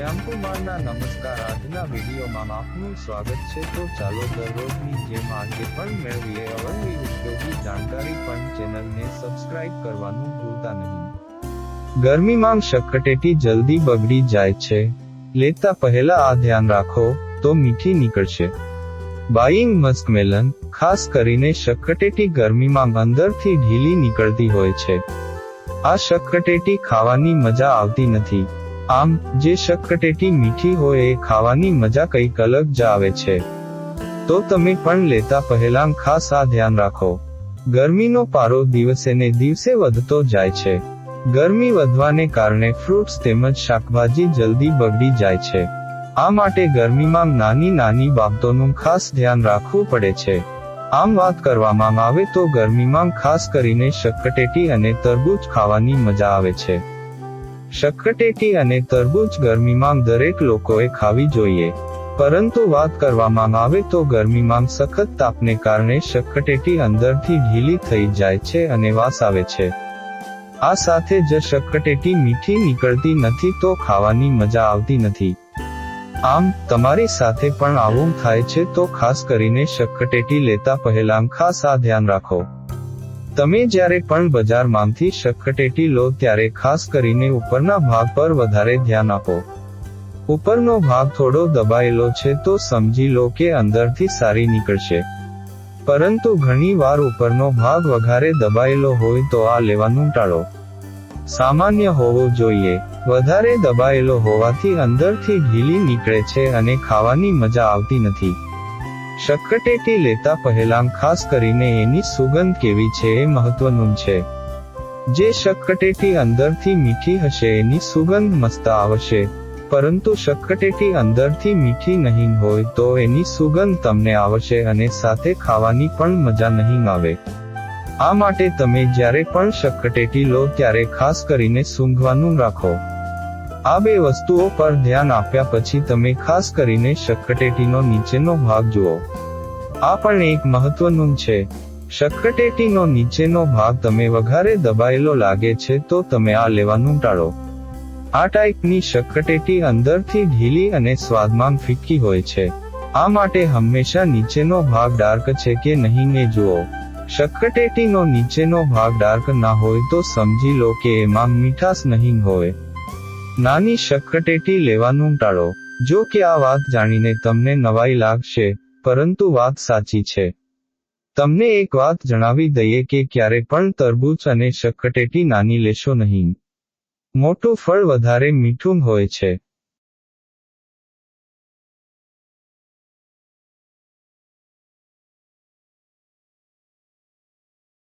શ્યામકુમારના નમસ્કાર. આજના વિડીયોમાં આપનું સ્વાગત છે. તો ચાલો દરરોજની જેમ આજે પણ મેળવીએ. અવનવી ઉપયોગી જાણકારી પણ ચેનલને સબસ્ક્રાઇબ કરવાનું ભૂલતા નહીં. ગરમીમાં શક્કટેટી જલ્દી બગડી જાય છે. લેતા પહેલા આ ધ્યાન રાખો, તો મીઠી નીકળશે. બાઈંગ મસ્કમેલન ખાસ કરીને શક્કટેટી ગરમીમાં અંદરથી ઢીલી નીકળતી હોય છે. આ શક્કટેટી ખાવાની મજા આવતી નથી. આમ, જે શક્કટેટી મીઠી હોય એ ખાવાની મજા કંઈક અલગ જ આવે છે. તો તમે પણ લેતા પહેલા ખાસ આ ધ્યાન રાખો. ગરમીનો પારો દિવસે ને દિવસે વધતો જાય છે. ગરમી વધવાને કારણે ફ્રૂટ્સ તેમજ શાકભાજી જલ્દી બગડી જાય છે. આ માટે ગરમીમાં નાની નાની બાબતોનું ખાસ ધ્યાન રાખવું પડે છે. આમ વાત કરવામાં આવે તો ગરમીમાં ખાસ કરીને શક્કટેટી અને તરબૂચ ખાવાની મજા આવે છે. શક્કટેટી અને તરબૂચ ગરમીમાં દરેક લોકોએ ખાવી જોઈએ. પરંતુ વાત કરવામાં આવે તો ગરમીમાં સખત તાપને કારણે શક્કટેટી અંદરથી ઢીલી થઈ જાય છે અને વાસ આવે છે. આ સાથે જ શક્કટેટી મીઠી નીકળતી નથી તો ખાવાની મજા આવતી નથી. આમ, તમારી સાથે પણ આવું થાય છે તો ખાસ કરીને શક્કટેટી લેતા પહેલા ખાસ આ ધ્યાન રાખો. તમે જ્યારે પણ બજારમાંથી શક્કટેટી લો ત્યારે ખાસ કરીને ઉપરના ભાગ પર વધારે ધ્યાન આપો. ઉપરનો ભાગ થોડો દબાયેલો છે તો સમજી લો કે અંદરથી સારી નીકળશે. પરંતુ ઘણી વાર ઉપરનો ભાગ વધારે દબાયેલો હોય તો આ લેવાનું ટાળો. સામાન્ય હોવો જોઈએ. વધારે દબાયેલો હોવાથી અંદરથી ઢીલી નીકળે છે અને ખાવાની મજા આવતી નથી. શક્કટેટી લેતા પહેલા ખાસ કરીને એની સુગંધ કેવી છે એ મહત્વનું છે. જે શક્કટેટી અંદરથી મીઠી હશે એની સુગંધ મસ્ત આવશે. પરંતુ શક્કટેટી અંદરથી મીઠી નહીં હોય તો એની સુગંધ તમને આવશે અને સાથે ખાવાની પણ મજા નહીં આવે. આ માટે તમે જ્યારે પણ શક્કટેટી લો ત્યારે ખાસ કરીને સૂંઘવાનું રાખો. આ બે વસ્તુઓ પર ધ્યાન આપ્યા પછી તમે ખાસ કરીને શક્કટેટીનો નીચેનો ભાગ જુઓ. આ પણ એક મહત્વનું છે. શક્કટેટીનો નીચેનો ભાગ તમે વઘારે દબાયેલો લાગે છે તો તમે આ લેવાનું ટાળો. આ ટાઈપની શક્કટેટી અંદરથી ઢીલી અને સ્વાદમાં ફિક્કી હોય છે. આ માટે હંમેશા નીચેનો ભાગ ડાર્ક છે કે નહીં ને જુઓ. શક્કટેટીનો નીચેનો ભાગ ડાર્ક ના હોય તો સમજી લો કે એમાં મીઠાશ નહીં હોય. નાની શક્કટેટી લેવાનું ટાળો. જો કે આ વાત જાણીને તમને નવાઈ લાગશે, પરંતુ વાત સાચી છે. તમને એક વાત જણાવી દઈએ કે ક્યારે પણ તરબૂચ અને શક્કટેટી નાની લેશો નહીં. મોટું ફળ વધારે મીઠું હોય છે.